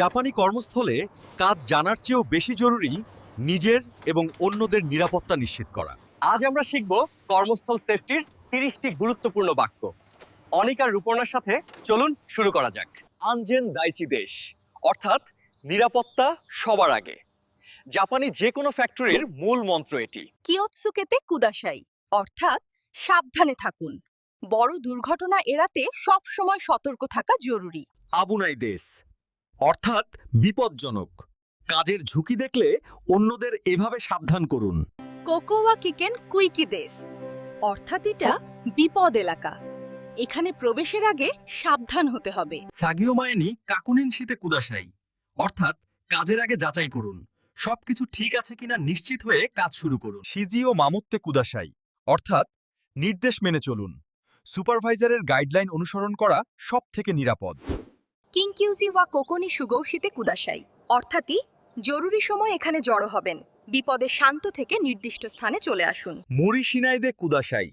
জাপানি কর্মস্থলে কাজ জানার চেয়েও বেশি জরুরি নিজের এবং অন্যদের নিরাপত্তা নিশ্চিত করা। আজ আমরা শিখব কর্মস্থল সেফটির তিরিশটি গুরুত্বপূর্ণ বাক্য। অনিকার রূপর্ণার সাথে চলুন শুরু করা যাক। আনজেন দাইচি দেশ অর্থাৎ নিরাপত্তা সবার আগে। জাপানি যে কোনো ফ্যাক্টরির মূল মন্ত্র এটি। কিয়ৎসুকেতে কুদাসাই অর্থাৎ সাবধানে থাকুন। বড় দুর্ঘটনা এড়াতে সব সময় সতর্ক থাকা জরুরি। আবুনাই দেশ অর্থাৎ বিপজ্জনক। কাজের ঝুঁকি দেখলে অন্যদের এভাবে সাবধান করুন। কোকোয়া কিকেন কুইকি দেশ। অর্থাৎ এটা বিপদ এলাকা। এখানে প্রবেশের আগে সাবধান হতে হবে। সাগিও মায়েনি কাকুনিন শীতে কুদাসাই অর্থাৎ কাজের আগে যাচাই করুন। সবকিছু ঠিক আছে কিনা নিশ্চিত হয়ে কাজ শুরু করুন। সিজিও মামত্তে কুদাসাই অর্থাৎ নির্দেশ মেনে চলুন। সুপারভাইজারের গাইডলাইন অনুসরণ করা সব থেকে নিরাপদ। কিংকিউজি ওয়া কোকোনি সুগৌশিতে কুদাসাই অর্থাৎই জরুরি সময় এখানে জড়ো হবেন। বিপদে শান্ত থেকে নির্দিষ্ট স্থানে চলে আসুন। মুড়ি সিনাইদে কুদাসাই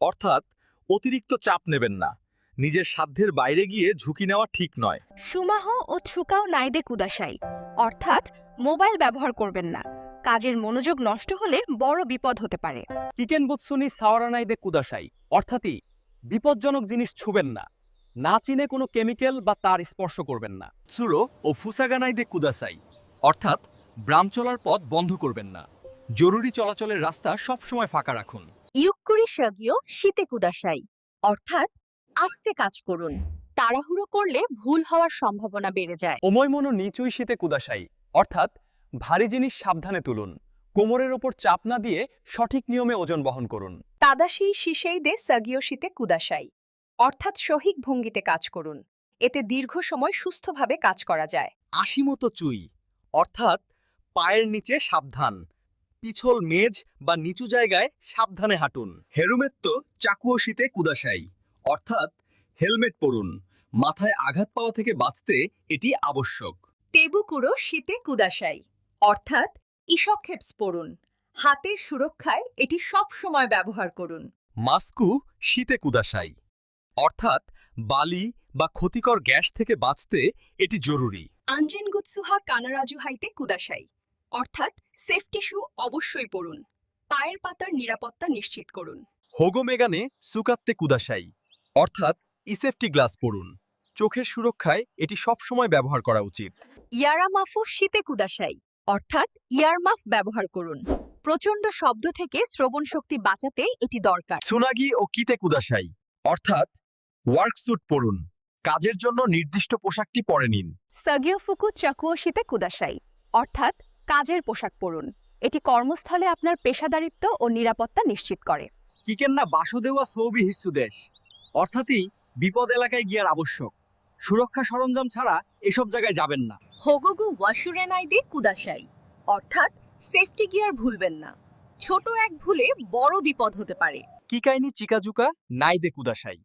অর্থাৎ অতিরিক্ত চাপ নেবেন না। নিজের সাধ্যের বাইরে গিয়ে ঝুঁকি নেওয়া ঠিক নয়। সুমাহ ও থ্রুকাও নাইদে কুদাসাই অর্থাৎ মোবাইল ব্যবহার করবেন না। কাজের মনোযোগ নষ্ট হলে বড় বিপদ হতে পারে। কিকেন বুৎসুনি সাওয়ারানাইদে কুদাসাই অর্থাৎই বিপজ্জনক জিনিস ছুবেন না। না চিনে কোনো কেমিক্যাল বা তার স্পর্শ করবেন না। সুরো ও ফুসাগানাইদে কুদাসাই অর্থাৎ ব্রাম চলার পথ বন্ধ করবেন না। জরুরি চলাচলের রাস্তা সবসময় ফাঁকা রাখুন। ইউকুরি সাগিও শীতে কুদাসাই অর্থাৎ আস্তে কাজ করুন। তাড়াহুড়ো করলে ভুল হওয়ার সম্ভাবনা বেড়ে যায়। ওময় মনো নিচুই শীতে কুদাসাই অর্থাৎ ভারী জিনিস সাবধানে তুলুন। কোমরের ওপর চাপ না দিয়ে সঠিক নিয়মে ওজন বহন করুন। তাদাশি শিসেই দে সাগিও শীতে কুদাসাই। অর্থাৎ সহিক ভঙ্গিতে কাজ করুন। এতে দীর্ঘ সময় সুস্থভাবে কাজ করা যায়। আশি মতো চুই অর্থাৎ পায়ের নিচে সাবধান পিছল মেজ বা নিচু জায়গায় সাবধানে হাঁটুন। হেরুমেত্ত চাকুও শীতে কুদাসাই অর্থাৎ হেলমেট পরুন মাথায় আঘাত পাওয়া থেকে বাঁচতে এটি আবশ্যক। তেবুকুরো শীতে কুদাসাই অর্থাৎ ইসক্ষেপস পরুন হাতের সুরক্ষায় এটি সব সময় ব্যবহার করুন। মাস্কু শীতে কুদাসাই অর্থাৎ বালি বা ক্ষতিকর গ্যাস থেকে বাঁচতে এটি জরুরি। আঞ্জেন গুৎসুহা কানারাজু হাইতে কুদাসাই অর্থাৎ সেফটি শু অবশ্যই পড়ুন। পায়ের পাতার নিরাপত্তা নিশ্চিত করুন। হোগো মেগানে সুকাত্তে কুদাসাই অর্থাৎ ইসেফটি গ্লাস পরুন চোখের সুরক্ষায় এটি সবসময় ব্যবহার করা উচিত। ইয়ারামাফু শীতে কুদাসাই অর্থাৎ ইয়ারমাফ ব্যবহার করুন। প্রচণ্ড শব্দ থেকে শ্রবণ শক্তি বাঁচাতে এটি দরকার। সুনাগি ও কিতে কুদাসাই অর্থাৎ ওয়ার্কস্যুট পরুন। কাজের জন্য নির্দিষ্ট পোশাকটি পরে নিন। সাগিওফুকু চাকুও শীতে কুদাসাই অর্থাৎ কাজের পোশাক পরুন। এটি কর্মস্থলে আপনার পেশাদারিত্ব ও নিরাপত্তা নিশ্চিত করে। কিকেন্না বাসুদেওয়া সৌবি হিস্সু দেশ। অর্থাৎই বিপদ এলাকায় গিয়ার আবশ্যক। সুরক্ষা সরঞ্জাম ছাড়া এসব জায়গায় যাবেন না। হোগোগু ওয়াশুরেনাইদে কুদাসাই অর্থাৎ সেফটি গিয়ার ভুলবেন না। ছোট এক ভুলে বড় বিপদ হতে পারে। কিকাইনি চিকাজুকা নাইদে কুদাসাই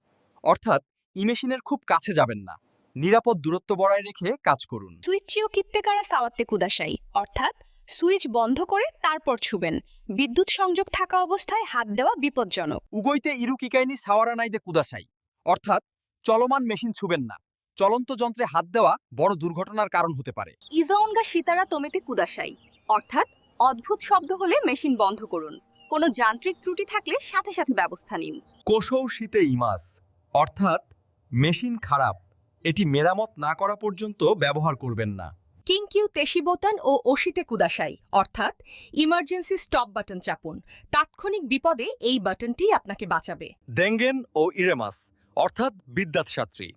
অর্থাৎ ইমেশিনের খুব কাছে যাবেন না। নিরাপদ দূরত্ব বজায় রেখে কাজ করুন। সুইচিও কিত্তেকারা সাওয়াত্তে কুদাশাই অর্থাৎ সুইচ বন্ধ করে তারপর ছুবেন। বিদ্যুৎ সংযোগ থাকা অবস্থায় হাত দেওয়া বিপজ্জনক। উগইতে ইরু কিকাইনি সাওয়ারা নাইদে কুদাসাই অর্থাৎ চলমান মেশিন ছুবেন না। চলন্ত যন্ত্রে হাত দেওয়া বড় দুর্ঘটনার কারণ হতে পারে। ইজাউনগা সীতারা তোমেতে কুদাসাই অর্থাৎ অদ্ভুত শব্দ হলে মেশিন বন্ধ করুন। কোনো যান্ত্রিক ত্রুটি থাকলে সাথে সাথে ব্যবস্থা নিন। কোশৌ শীতে ইমাস। অর্থাৎ মেশিন খারাপ এটি মেরামত না করা পর্যন্ত ব্যবহার করবেন না। কিংকিউ তেশি বোতান ও ওশিতে কুদাসাই অর্থাৎ ইমার্জেন্সি স্টপ বাটন চাপুন। তাৎক্ষণিক বিপদে এই বাটনটি আপনাকে বাঁচাবে। ডেঙ্গেন ও ইরেমাস অর্থাৎ বিদ্যাৎ সাত্রী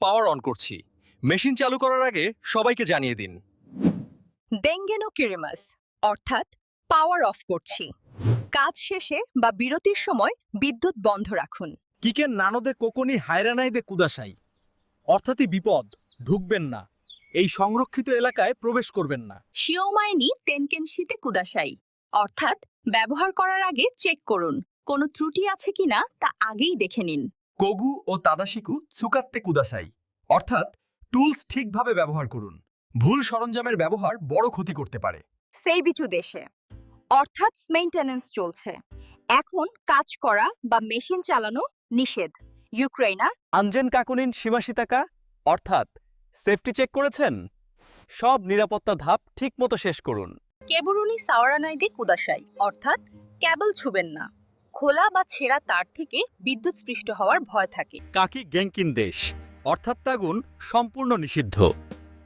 পাওয়ার অন করছি। মেশিন চালু করার আগে সবাইকে জানিয়ে দিন। ডেঙ্গেন ও কিরেমাস অর্থাৎ পাওয়ার অফ করছি। কাজ শেষে বা বিরতির সময় বিদ্যুৎ বন্ধ রাখুন। কিকেন নানদে কোকনি হায়রানাইদে কুদাসাই অর্থাৎই বিপদ ঢুকবেন না। এই সংরক্ষিত এলাকায় প্রবেশ করবেন না। শিওমাইনি তেনকেনশিতে কুদাসাই অর্থাৎ ব্যবহার করার আগে চেক করুন কোনো ত্রুটি আছে কিনা তা আগেই দেখে নিন। কোগু ও তাদাশিকু সুকাত্তে কুদাসাই অর্থাৎ টুলস ঠিকভাবে ব্যবহার করুন। ভুল সরঞ্জামের ব্যবহার বড় ক্ষতি করতে পারে। সেই বিচু দেশে। অর্থাৎ মেইনটেনেন্স চলছে। এখন কাজ করা বা মেশিন চালানো নিষেধ। ইউক্রেনা আঞ্জেন কাকুনিন সীমাশিতাকা অর্থাৎ সেফটি চেক করেছেন? সব নিরাপত্তা ধাপ ঠিকমতো শেষ করুন। কেবরুনি সাওয়ারানাইদে কুদাশাই অর্থাৎ ক্যাবল ছুবেন না। খোলা বা ছেঁড়া তার থেকে বিদ্যুৎ স্পৃষ্ট হওয়ার ভয় থাকে। কাকি গেঙ্কিন দেশ অর্থাৎ তাগুন সম্পূর্ণ নিষিদ্ধ।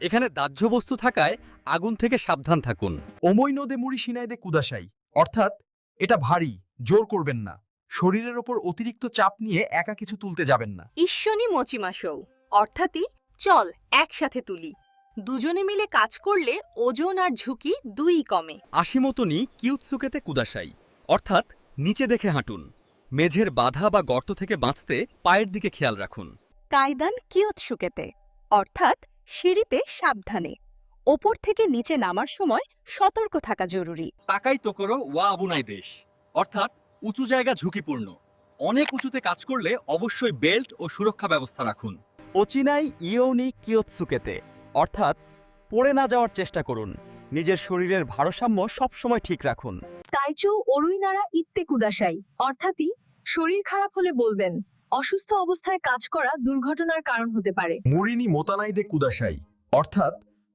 এখানে দাহ্য বস্তু থাকায় আগুন থেকে সাবধান থাকুন। ওমই নদে মুড়ি সিনাইদে কুদাসাই অর্থাৎ এটা ভারী জোর করবেন না। শরীরের ওপর অতিরিক্ত চাপ নিয়ে একা কিছু তুলতে যাবেন না। ঈশ্বনী মচিমাসৌ অর্থাৎই চল একসাথে তুলি। দুজনে মিলে কাজ করলে ওজন আর ঝুঁকি দুই কমে। আশিমতনি কিউৎসুকেতে কুদাসাই অর্থাৎ নিচে দেখে হাঁটুন। মেঝের বাধা বা গর্ত থেকে বাঁচতে পায়ের দিকে খেয়াল রাখুন। কায়দান কিয়ৎসুকেতে অর্থাৎ সিঁড়িতে সাবধানে। ওপর থেকে নিচে নামার সময় সতর্ক থাকা জরুরি। তাকাই তো করো ওয়া আবুনাই দেশ। অর্থাৎ উঁচু জায়গা ঝুঁকিপূর্ণ। অনেক উঁচুতে কাজ করলে অবশ্যই বেল্ট ও সুরক্ষা ব্যবস্থা রাখুন। ওচিনাই ইয়োনি কিয়ৎসুকেতে অর্থাৎ পড়ে না যাওয়ার চেষ্টা করুন। নিজের শরীরের ভারসাম্য সবসময় ঠিক রাখুন। তাইচো অরুইনারা ইত্তে কুদাসাই অর্থাৎই শরীর খারাপ হলে বলবেন অসুস্থ অবস্থায় কাজ করা দুর্ঘটনার কারণ হতে পারে। মুরিনি মোতানাইদে কুদাসাই অর্থাৎ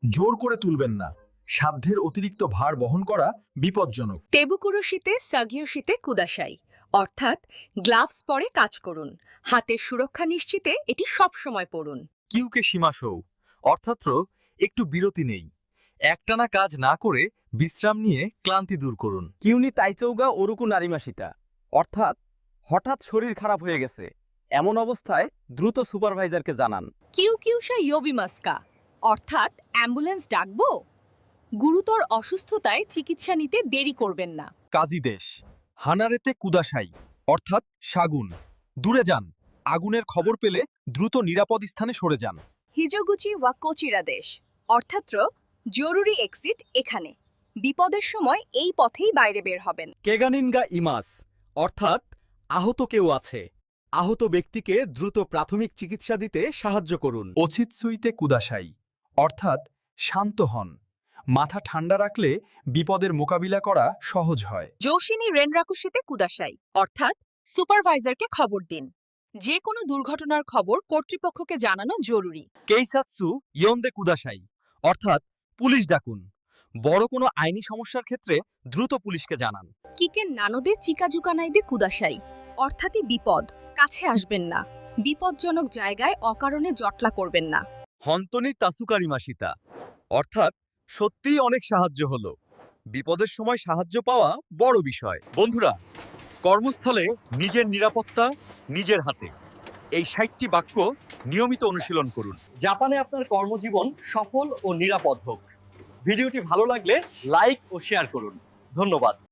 জোর করে তুলবেন না। সাধ্যের অতিরিক্ত ভার বহন করা বিপজ্জনক। তেবুকুরুশিতে সাগিয়োশিতে কুদাসাই অর্থাৎ গ্লাভস পরে কাজ করুন। হাতের সুরক্ষা নিশ্চিতে এটি সবসময় পড়ুন। কিউকে সীমাসৌ অর্থাৎ একটু বিরতি নেই। একটানা কাজ না করে বিশ্রাম নিয়ে ক্লান্তি দূর করুন। কিউনি তাইচৌগা ওরুকু নারিমাসিতা অর্থাৎ হঠাৎ শরীর খারাপ হয়ে গেছে। এমন অবস্থায় দ্রুত সুপারভাইজারকে জানান। কিউ কিউসা ইয়োবিমাস্কা। অর্থাৎ অ্যাম্বুলেন্স ডাকবো? গুরুতর অসুস্থতায় চিকিৎসা নিতে দেরি করবেন না। কাজী দেশ হানারেতে কুদাসাই অর্থাৎ সাগুন দূরে যান আগুনের খবর পেলে দ্রুত নিরাপদ স্থানে সরে যান। হিজোগুচি ওয়া কোচিরা দেশ অর্থাৎ জরুরি এক্সিট এখানে। বিপদের সময় এই পথেই বাইরে বের হবেন। কেগানিনগা ইমাস অর্থাৎ আহত কেউ আছে। আহত ব্যক্তিকে দ্রুত প্রাথমিক চিকিৎসা দিতে সাহায্য করুন। অছিতসুইতে কুদাসাই অর্থাৎ শান্ত হন। মাথা ঠান্ডা রাখলে বিপদের মোকাবিলা করা সহজ হয়। জোশিনী রেনরাকুশিতে কুদাসাই অর্থাৎ সুপারভাইজারকে খবর দিন। যে কোনো দুর্ঘটনার খবর কর্তৃপক্ষকে জানানো জরুরি। কেইসাৎসু ইয়ন্দে কুদাসাই অর্থাৎ পুলিশ ডাকুন। বড় কোনো আইনি সমস্যার ক্ষেত্রে দ্রুত পুলিশকে জানান। কিকেন নানোদে চিকাজুকানাইদে কুদাসাই অর্থাৎই বিপদ। কাছে আসবেন না। বিপজ্জনক জায়গায় অকারণে জটলা করবেন না। হন্তনি তাসুকারি মাসিতা অর্থাৎ সত্যিই অনেক সাহায্য হলো। বিপদের সময় সাহায্য পাওয়া বড় বিষয়। বন্ধুরা, কর্মস্থলে নিজের নিরাপত্তা নিজের হাতে। এই ষাটটি বাক্য নিয়মিত অনুশীলন করুন। জাপানে আপনার কর্মজীবন সফল ও নিরাপদ হোক। ভিডিওটি ভালো লাগলে লাইক ও শেয়ার করুন। ধন্যবাদ।